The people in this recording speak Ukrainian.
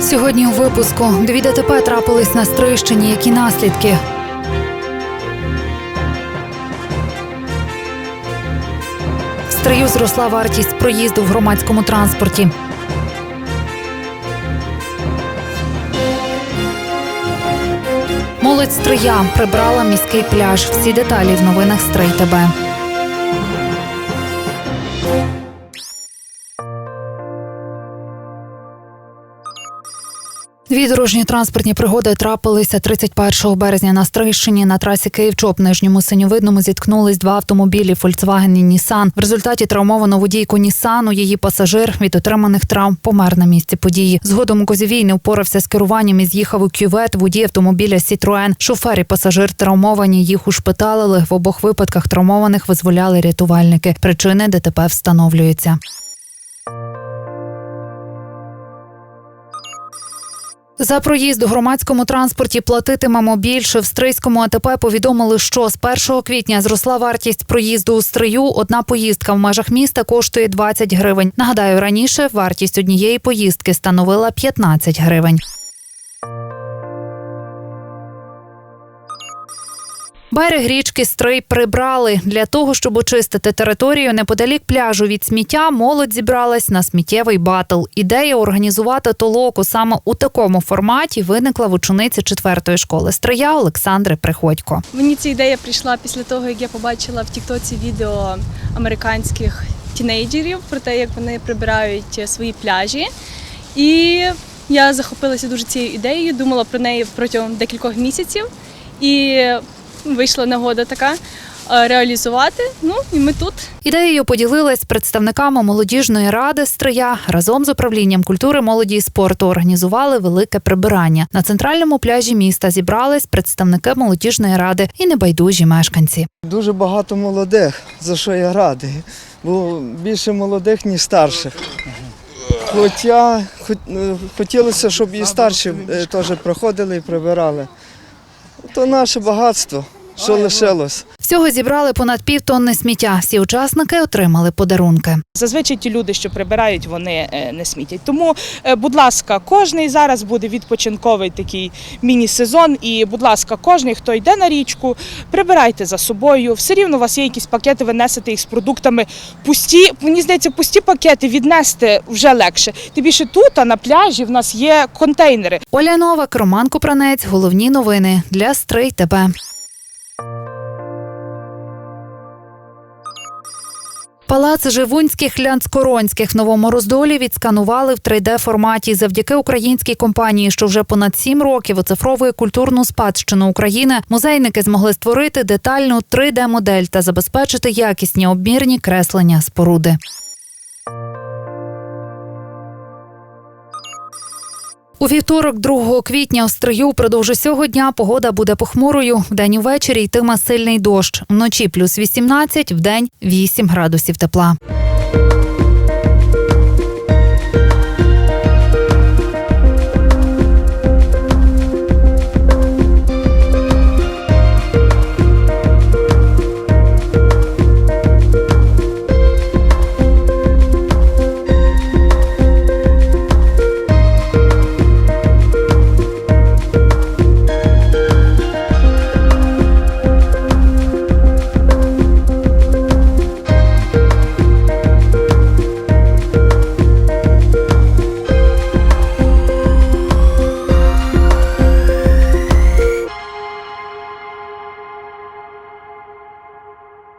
Сьогодні у випуску дві ДТП трапились на Стрийщині. Які наслідки? В Стрию зросла вартість проїзду в громадському транспорті. Молодь Стрия прибрала міський пляж. Всі деталі в новинах Стрий ТБ. Дві дорожні транспортні пригоди трапилися 31 березня на Стрийщині. На трасі Київ-Чоп нижньому синьовидному зіткнулись два автомобілі Volkswagen і Nissan. В результаті травмовано водійку Нісану. Її пасажир від отриманих травм помер на місці події. Згодом Козівій не впорався з керуванням і з'їхав у кювет. Водій автомобіля Citroen. Шофер і пасажир травмовані. Їх ушпиталили. В обох випадках травмованих визволяли рятувальники. Причини ДТП встановлюються. За проїзд у громадському транспорті платитимемо більше. В Стрийському АТП повідомили, що з 1 квітня зросла вартість проїзду у Стрию. Одна поїздка в межах міста коштує 20 гривень. Нагадаю, раніше вартість однієї поїздки становила 15 гривень. Берег річки Стрий прибрали для того, щоб очистити територію неподалік пляжу від сміття. Молодь зібралась на сміттєвий батл. Ідея організувати толоку саме у такому форматі виникла в учениці четвертої школи Стрия Олександри Приходько. Мені ця ідея прийшла після того, як я побачила в Тіктоці відео американських тінейджерів про те, як вони прибирають свої пляжі. І я захопилася дуже цією ідеєю, думала про неї протягом декількох місяців. І вийшла нагода така е, реалізувати. Ну і ми тут. Ідеєю поділилась з представниками молодіжної ради Стрия. Разом з управлінням культури, молоді і спорту організували велике прибирання. На центральному пляжі міста зібрались представники молодіжної ради і небайдужі мешканці. Дуже багато молодих, за що я радий, бо більше молодих, ніж старших. Хоча хот- е, хотілося, щоб і старші е, теж проходили і прибирали. То наше багатство, що лишилось. Всього зібрали понад півтонни сміття. Всі учасники отримали подарунки. Зазвичай ті люди, що прибирають, вони е, не смітять. Тому, е, будь ласка, кожний зараз буде відпочинковий такий міні-сезон. І, будь ласка, кожний, хто йде на річку, прибирайте за собою. Все рівно у вас є якісь пакети, ви несете їх з продуктами. Пусті, мені здається, пусті пакети віднести вже легше. Тим більше тут, а на пляжі, в нас є контейнери. Оля Новак, Роман Купранець. Головні новини для Стрий ТБ. Палац Живунських Лянцкоронських в Новому Роздолі відсканували в 3D-форматі завдяки українській компанії, що вже понад сім років оцифровує культурну спадщину України. Музейники змогли створити детальну 3D-модель та забезпечити якісні обмірні креслення споруди. У вівторок, 2 квітня, у Стрию впродовж усього дня погода буде похмурою. Вдень увечері йтиме сильний дощ. Вночі плюс 18, вдень 8 градусів тепла.